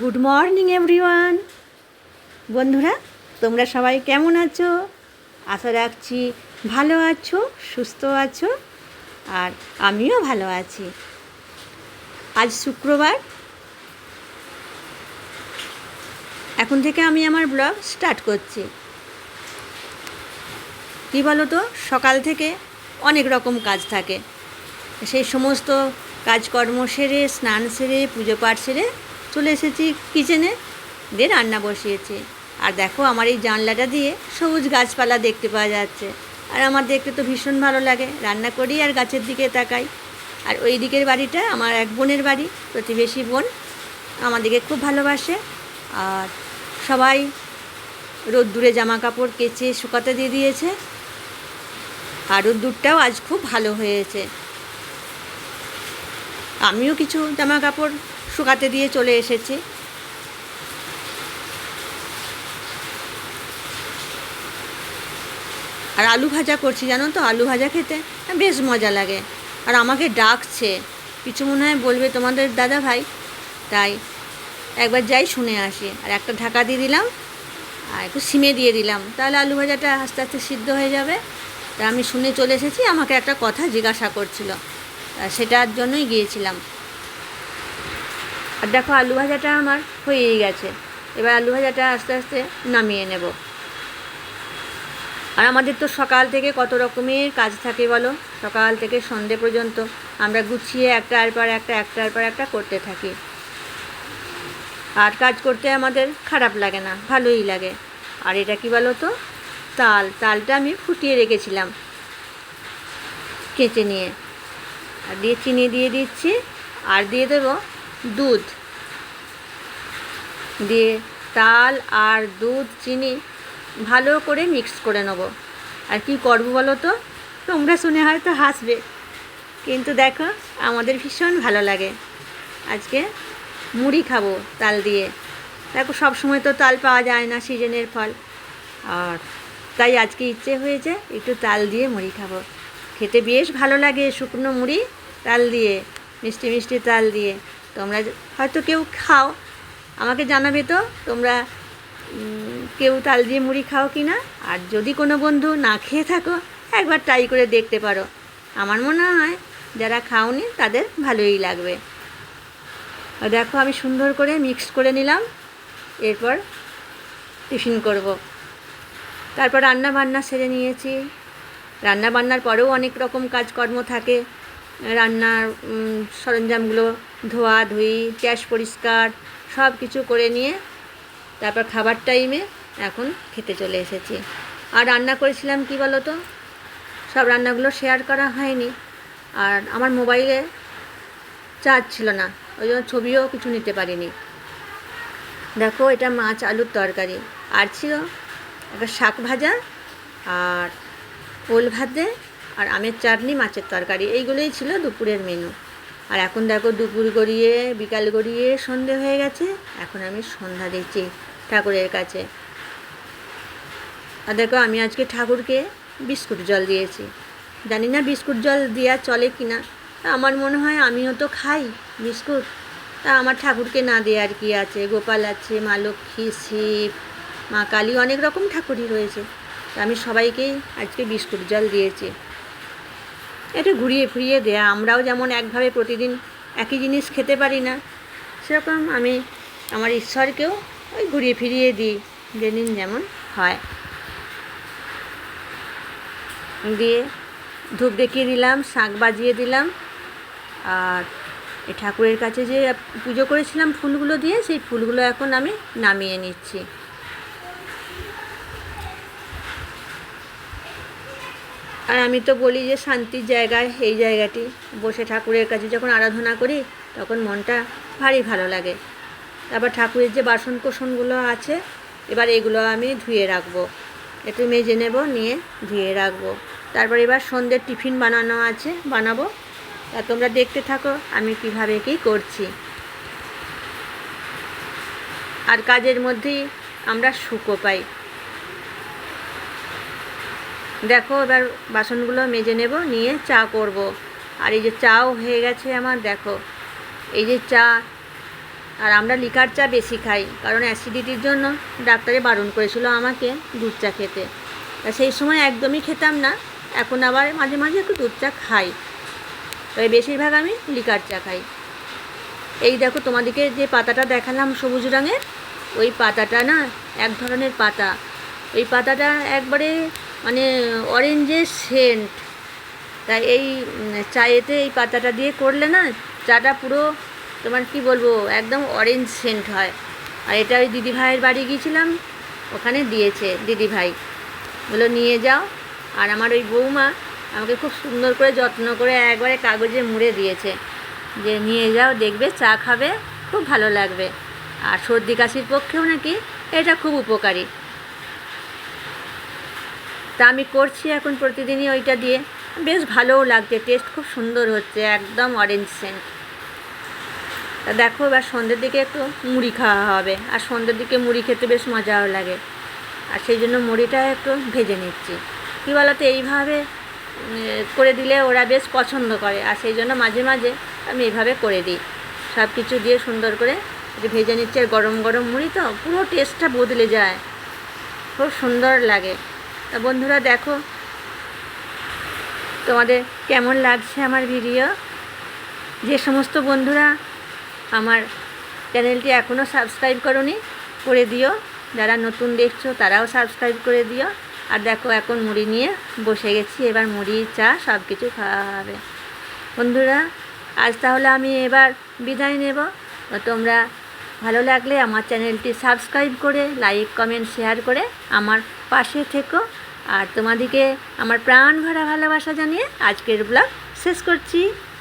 Good morning everyone বন্ধুরা, তোমরা সবাই কেমন আছো? আশা রাখছি ভালো আছো, সুস্থ আছো, আর আমিও ভালো আছি। আজ শুক্রবার। এখন থেকে আমি আমার ব্লগ স্টার্ট করছি। কী বলো তো সকাল থেকে অনেক রকম কাজ থাকে। সেই সমস্ত কাজকর্ম সেরে, স্নান সেরে, পুজো পাঠ সেরে চলে এসেছি কিচেনে দিয়ে রান্না বসিয়েছি। আর দেখো আমার এই জানলাটা দিয়ে সবুজ গাছপালা দেখতে পাওয়া যাচ্ছে। আর আমার দেখতে তো ভীষণ ভালো লাগে। রান্না করি আর গাছের দিকে তাকাই। আর ওই দিকের বাড়িটা আমার এক বোনের বাড়ি, প্রতিবেশী বোন। আমাদেরকে খুব ভালোবাসে। আর সবাই রোদ্দুরে জামা কাপড় কেচে শুকাতে দিয়ে দিয়েছে। আর রোদ্দুরটাও আজ খুব ভালো হয়েছে। আমিও কিছু জামা কাপড় শুকাতে দিয়ে চলে এসেছি। আর আলু ভাজা করছি, জানো তো? আলু ভাজা খেতে বেশ মজা লাগে। আর আমাকে ডাকছে। কিছু মনে হয় বলবে তোমাদের দাদা ভাই। তাই একবার যাই শুনে আসি। আর একটা ঢাকা দিয়ে দিলাম, আর একটু সিমে দিয়ে দিলাম। তাহলে আলু ভাজাটা আস্তে আস্তে সিদ্ধ হয়ে যাবে। তা আমি শুনে চলে এসেছি, আমাকে একটা কথা জিজ্ঞাসা করছিল। সেটার জন্যই গিয়েছিলাম। আর দেখো আলু ভাজাটা আমার হয়েই গেছে। এবার আলু ভাজাটা আস্তে আস্তে নামিয়ে নেব। আর আমাদের তো সকাল থেকে কত রকমের কাজ থাকে বলো? সকাল থেকে সন্ধে পর্যন্ত আমরা গুছিয়ে একটার পর একটা, একটার পর একটা করতে থাকি। আর কাজ করতে আমাদের খারাপ লাগে না, ভালোই লাগে। আর এটা কি বলো তো তাল, তালটা আমি ফুটিয়ে রেখেছিলাম কেচে নিয়ে। আর দিয়ে চিনি দিয়ে দিচ্ছি। আর দিয়ে দেবো দুধ। দিয়ে তাল আর দুধ, চিনি ভালো করে মিক্স করে নেব। আর কি করব বলো তো? তোমরা শুনে হয়তো হাসবে। কিন্তু দেখো, আমাদের ভীষণ ভালো লাগে। আজকে মুড়ি খাব তাল দিয়ে। দেখো সব সময় তো তাল পাওয়া যায় না, সিজনের ফল। আর তাই আজকে ইচ্ছে হয়েছে একটু তাল দিয়ে মুড়ি খাব। খেতে বেশ ভালো লাগে শুকনো মুড়ি তাল দিয়ে, মিষ্টি মিষ্টি তাল দিয়ে। তোমরা হয়তো কেউ খাও। আমাকে জানাবে তো, তোমরা কেউ তাল দিয়ে মুড়ি খাও কি না আর যদি কোনো বন্ধু না খেয়ে থাকো, একবার ট্রাই করে দেখতে পারো। আমার মনে হয় যারা খাওনি, তাদের ভালোই লাগবে। দেখো, আমি সুন্দর করে মিক্স করে নিলাম। এরপর টিফিন করব। তারপর রান্না বান্না সেরে নিয়েছি। রান্না বান্নার পরেও অনেক রকম কাজকর্ম থাকে। রান্নার সরঞ্জামগুলো ধোয়া, ধুই, গ্যাস পরিষ্কার, সব কিছু করে নিয়ে তারপর খাবার টাইমে এখন খেতে চলে এসেছি। আর রান্না করেছিলাম কি বলো তো সব রান্নাগুলো শেয়ার করা হয়নি। আর আমার মোবাইলে চার্জ ছিল না, ওই জন্য ছবিও কিছু নিতে পারিনি। দেখো, এটা মাছ আলুর তরকারি। আর ছিল একটা শাক ভাজা আর ওল ভাতে আর আমের চাটনি, মাছের তরকারি, এইগুলোই ছিল দুপুরের মেনু আর এখন দেখো দুপুর গড়িয়ে, বিকাল গড়িয়ে সন্ধে হয়ে গেছে, এখন আমি সন্ধ্যা দিচ্ছি ঠাকুরের কাছে। আর দেখো আমি আজকে ঠাকুরকে বিস্কুট জল দিয়েছি। জানি না বিস্কুট জল দেওয়া চলে কি না। আমার মনে হয় আমিও তো খাই বিস্কুট। তা আমার ঠাকুরকে না দেওয়া আর কি আছে? গোপাল আছে, মা লক্ষ্মী, শিব, মা কালী, অনেক রকম ঠাকুরই রয়েছে। তা আমি সবাইকেই আজকে বিস্কুট জল দিয়েছি। একটু ঘুরিয়ে ফিরিয়ে দেয়া। আমরাও যেমন একভাবে প্রতিদিন একই জিনিস খেতে পারি না, সেরকম আমি আমার ঈশ্বরকেও ওই ঘুরিয়ে ফিরিয়ে দিই, যেদিন যেমন হয়। দিয়ে ধূপ দেখিয়ে দিলাম শাঁখ বাজিয়ে দিলাম, আর ঠাকুরের কাছে যে পুজো করেছিলাম ফুলগুলো দিয়ে, সেই ফুলগুলো এখন আমি নামিয়ে নিচ্ছি। আর আমি তো বলি যে শান্তির জায়গায় এই জায়গাটি। বসে ঠাকুরের কাছে যখন আরাধনা করি, তখন মনটা ভারী ভালো লাগে। তারপর ঠাকুরের যে বাসন কোসনগুলো আছে, এবার এগুলো আমি ধুয়ে রাখব। একটু মেজে নেব, নিয়ে ধুয়ে রাখব। তারপর এবার সন্ধ্যের টিফিন বানানো আছে, বানাবো। তা তোমরা দেখতে থাকো, আমি কীভাবে কী করছি। আর কাজের মধ্যেই আমরা সুখও পাই। দেখো, এবার বাসনগুলো মেজে নেব, নিয়ে চা করব। আর এই যে চাও হয়ে গেছে আমার, দেখো। এই যে চা, আর আমরা লিকার চা বেশি খাই, কারণ অ্যাসিডিটির জন্য ডাক্তারে বারণ করেছিল আমাকে দুধ চা খেতে। তা সেই সময় একদমই খেতাম না, এখন আবার মাঝে মাঝে একটু দুধ চা খাই। তবে বেশিরভাগ আমি লিকার চা খাই। এই দেখো, তোমাদেরকে যে পাতাটা দেখালাম সবুজ রঙের, ওই পাতাটা না, এক ধরনের পাতা। ওই পাতাটা একবারে মানে অরেঞ্জের সেন্ট তাই এই চায়েতে এই পাতাটা দিয়ে করলে না, চাটা পুরো তোমার কি বলব, একদম অরেঞ্জ সেন্ট হয়। আর এটা ওই দিদিভাইয়ের বাড়ি গিয়েছিলাম, ওখানে দিয়েছে দিদিভাই। বলে নিয়ে যাও। আর আমার ওই বৌমা আমাকে খুব সুন্দর করে যত্ন করে একবারে কাগজে মুড়ে দিয়েছে। যে, নিয়ে যাও, দেখবে, চা খাবে, খুব ভালো লাগবে। আর সর্দি কাশির পক্ষেও নাকি এটা খুব উপকারী। তা আমি করছি এখন প্রতিদিনই ওইটা দিয়ে। বেশ ভালোও লাগছে টেস্ট খুব সুন্দর হচ্ছে, একদম অরেঞ্জ সেন্ট তা দেখো, এবার সন্ধ্যের দিকে একটু মুড়ি খাওয়া হবে, আর সন্ধ্যের দিকে মুড়ি খেতে বেশ মজাও লাগে। আর সেই জন্য মুড়িটা একটু ভেজে নিচ্ছি। কী বলতো, এইভাবে করে দিলে ওরা বেশ পছন্দ করে, আর সেই জন্য মাঝে মাঝে আমি এইভাবে করে দিই। সব কিছু দিয়ে সুন্দর করে ভেজে নিচ্ছি, আর গরম গরম মুড়ি তো পুরো টেস্টটা বদলে যায়। খুব সুন্দর লাগে। তা বন্ধুরা দেখো, তোমাদের কেমন লাগছে আমার ভিডিও যে সমস্ত বন্ধুরা আমার চ্যানেলটি এখনও সাবস্ক্রাইব করনি, করে দিও। যারা নতুন দেখছ, তারাও সাবস্ক্রাইব করে দিও। আর দেখো, এখন মুড়ি নিয়ে বসে গেছি, এবার মুড়ি, চা সব কিছু খাওয়া হবে বন্ধুরা, আজ তাহলে আমি এবার বিদায় নেব। তোমরা ভালো লাগলে আমার চ্যানেলটি সাবস্ক্রাইব করে লাইক কমেন্ট শেয়ার করে আমার পাশে থেকো। আর তোমাদেরকে আমার প্রাণ ভরা ভালোবাসা জানিয়ে আজকের ব্লগ শেষ করছি।